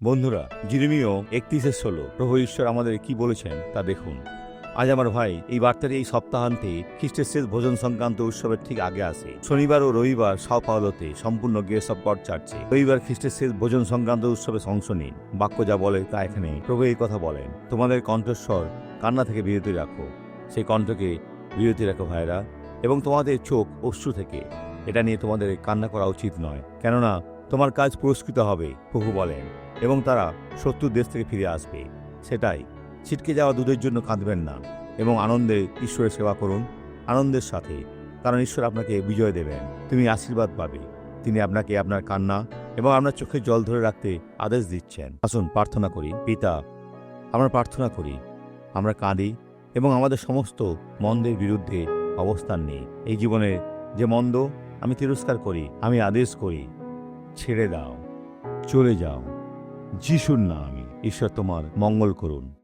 বন্ধুরা জিরমিও একত্রিশের ষোলো, প্রভু ঈশ্বর আমাদের কি বলেছেন তা দেখুন। আজ আমার ভাই এই বার্তাটি এই সপ্তাহান্তে খ্রিস্টের শেষ ভোজন সংক্রান্ত উৎসবের ঠিক আগে আসে। শনিবার ও রবিবার সাও পাওলোতে সম্পূর্ণ গেস অফ গড চার্চে রবিবার খ্রিস্টের শেষ ভোজন সংক্রান্ত উৎসবে অংশ নিন। বাক্য যা বলে তা এখানে প্রভু এই কথা বলেন, তোমাদের কণ্ঠস্বর কান্না থেকে বিরতি রাখো। সেই কণ্ঠকে বিরতি রাখো ভাইরা এবং তোমাদের চোখ অশ্রু থেকে। এটা নিয়ে তোমাদের কান্না করা উচিত নয়। কেননা তোমার কাজ পুরস্কৃত হবে, প্রভু বলেন। এবং তারা শত্রুর দেশ থেকে ফিরে আসবে। সেটাই। ছিটকে যাওয়া দুধের জন্য কাঁদবেন না এবং আনন্দে ঈশ্বরের সেবা করুন। আনন্দের সাথে। কারণ ঈশ্বর আপনাকে বিজয় দেবেন। তুমি আশীর্বাদ পাবে। তিনি আপনাকে আপনার কান্না এবং আপনার চোখে জল ধরে রাখতে আদেশ দিচ্ছেন। আসুন, প্রার্থনা করি। পিতা, আমরা প্রার্থনা করি। আমরা কাঁদি এবং আমাদের সমস্ত মন্দের বিরুদ্ধে অবস্থান নেই। এই জীবনে যে মন্দ আমি তিরস্কার করি, আমি আদেশ করি, ছেড়ে দাও, চলে যাও। যিশুর নামে ঈশ্বর তোমার মঙ্গল করুন।